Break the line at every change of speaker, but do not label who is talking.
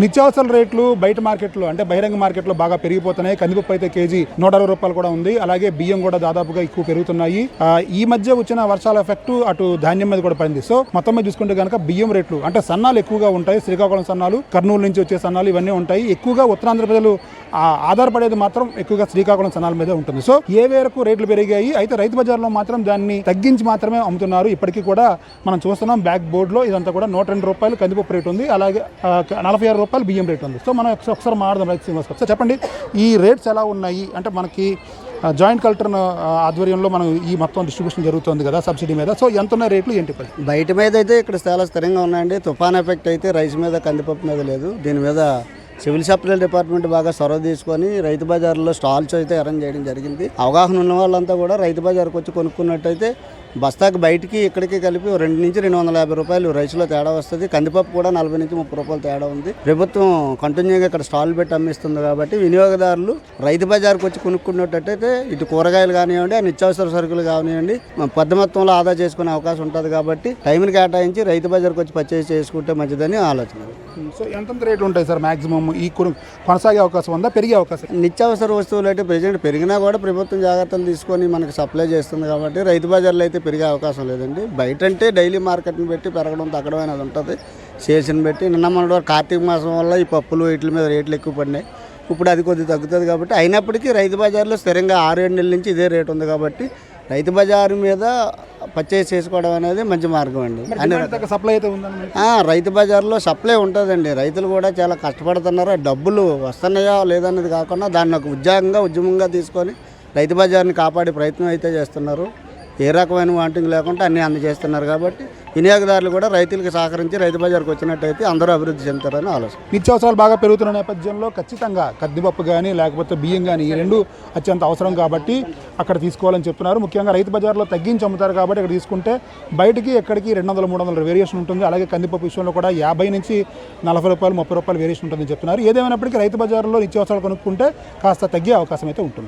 నిత్యావసర రేట్లు బయట మార్కెట్లో అంటే బహిరంగ మార్కెట్లో బాగా పెరిగిపోతున్నాయి. కందిపప్పు అయితే కేజీ నూట అరవై రూపాయలు కూడా ఉంది. అలాగే బియ్యం కూడా దాదాపుగా ఎక్కువ పెరుగుతున్నాయి. ఈ మధ్య వచ్చిన వర్షాల ఎఫెక్ట్ అటు ధాన్యం మీద కూడా పడింది. సో మొత్తం మీద చూసుకుంటే కనుక బియ్యం రేట్లు అంటే సన్నాలు ఎక్కువగా ఉంటాయి. శ్రీకాకుళం సన్నాలు కర్నూలు నుంచి వచ్చే సన్నాలు ఇవన్నీ ఉంటాయి. ఎక్కువగా ఉత్తరాంధ్ర ప్రజలు ఆధారపడేది మాత్రం ఎక్కువగా శ్రీకాకుళం సన్నాల మీద ఉంటుంది. సో ఏ మేరకు రేట్లు పెరిగాయి అయితే రైతు బజార్లో మాత్రం దాన్ని తగ్గించి మాత్రమే అమ్ముతున్నారు. ఇప్పటికీ కూడా మనం చూస్తున్నాం బ్యాక్ బోర్డులో ఇదంతా కూడా నూట రెండు రూపాయలు కందిపప్పు రేట్ ఉంది అలాగే నలభై ఆరు రూపాయలు బియ్యం రేట్ ఉంది. సో మనం ఒకసారి- ఒకసారి మాట్లాడదాం రైతు శ్రీనివాస్ సార్ చెప్పండి ఈ రేట్స్ ఎలా ఉన్నాయి? అంటే మనకి జాయింట్ కలెక్టర్ ఆధ్వర్యంలో మనం ఈ మొత్తం డిస్ట్రిబ్యూషన్ జరుగుతుంది కదా సబ్సిడీ మీద. సో ఎంత ఉన్న రేట్లు? ఏంటి
బయట మీద అయితే ఇక్కడ చాలా స్థిరంగా ఉన్నాయండి. తుఫాన్ ఎఫెక్ట్ అయితే రైస్ మీద కందిపప్పు మీద లేదు. దీని మీద సివిల్ సప్లై డిపార్ట్మెంట్ బాగా చొరవ తీసుకొని రైతు బజార్లో స్టాల్స్ అయితే అరేంజ్ చేయడం జరిగింది. అవగాహన ఉన్న వాళ్ళంతా కూడా రైతు బజార్కి వచ్చి కొనుక్కున్నట్టయితే బస్తాకి బయటికి ఇక్కడికి కలిపి రెండు నుంచి రెండు వందల యాభై రూపాయలు రైస్లో తేడా వస్తుంది. కందిపప్పు కూడా నలభై నుంచి ముప్పై రూపాయలు తేడా ఉంది. ప్రభుత్వం కంటిన్యూగా ఇక్కడ స్టాల్ పెట్టి అమ్మిస్తుంది కాబట్టి వినియోగదారులు రైతు బజార్కి వచ్చి కొనుక్కున్నట్టయితే ఇటు కూరగాయలు కానివ్వండి ఆ నిత్యావసర సరుకులు కానివ్వండి పెద్ద మొత్తంలో ఆదా చేసుకునే అవకాశం ఉంటుంది కాబట్టి టైంని కేటాయించి రైతు బజార్కి వచ్చి పర్చేజ్ చేసుకుంటే మంచిదని ఆలోచన.
సో ఎంతంత రేట్లు ఉంటాయి సార్ మాక్సిమం ఈ కొనసాగే అవకాశం ఉందా? పెరిగే అవకాశం
నిత్యావసర వస్తువులు అయితే ప్రజెంట్ పెరిగినా కూడా ప్రభుత్వం జాగ్రత్తలు తీసుకొని మనకి సప్లై చేస్తుంది కాబట్టి రైతు బజార్లో అయితే పెరిగే అవకాశం లేదండి. బయట అంటే డైలీ మార్కెట్ని పెట్టి పెరగడం తగ్గడం అనేది ఉంటుంది. సీజన్ బట్టి నిన్న మన కార్తీక మాసం వల్ల ఈ పప్పులు వీటి మీద రేట్లు ఎక్కువ పడినాయి. ఇప్పుడు అది కొద్దిగా తగ్గుతుంది కాబట్టి అయినప్పటికీ రైతు బజార్లో స్థిరంగా ఆరు ఏడు నెలల నుంచి ఇదే రేటు ఉంది కాబట్టి రైతు బజారు మీద పర్చేస్ చేసుకోవడం అనేది మంచి మార్గం అండి. అన్ని
సప్లై అయితే
రైతు బజార్లో సప్లై ఉంటుందండి. రైతులు కూడా చాలా కష్టపడుతున్నారు. డబ్బులు వస్తున్నాయా లేదన్నది కాకుండా దాన్ని ఒక ఉద్యోగంగా ఉద్యమంగా తీసుకొని రైతు బజార్ని కాపాడే ప్రయత్నం అయితే చేస్తున్నారు. ఏ రకమైన వాంటింగ్ లేకుండా అన్ని అందజేస్తున్నారు కాబట్టి వినియోగదారులు కూడా రైతులకు సహకరించి రైతు బజార్కి వచ్చినట్టయితే అందరూ అభివృద్ధి చెందుతారని ఆలోచన.
నిత్యావసరాలు బాగా పెరుగుతున్న నేపథ్యంలో ఖచ్చితంగా కందిపప్పు కానీ లేకపోతే బియ్యం కానీ ఈ రెండు అత్యంత అవసరం కాబట్టి అక్కడ తీసుకోవాలని చెప్తున్నారు. ముఖ్యంగా రైతు బజార్లో తగ్గించి అమ్ముతారు కాబట్టి ఇక్కడ తీసుకుంటే బయటికి ఎక్కడికి రెండు వందల మూడు వందల వేరియేషన్ ఉంటుంది. అలాగే కందిపప్పు విషయంలో కూడా యాభై నుంచి నలభై రూపాయలు ముప్పై రూపాయలు వేరియేషన్ ఉంటుందని చెప్తున్నారు. ఏదేమైనప్పటికీ రైతు బజార్లో నిత్యావసరాలు కొనుక్కుంటే కాస్త తగ్గే అవకాశం అయితే ఉంటుంది.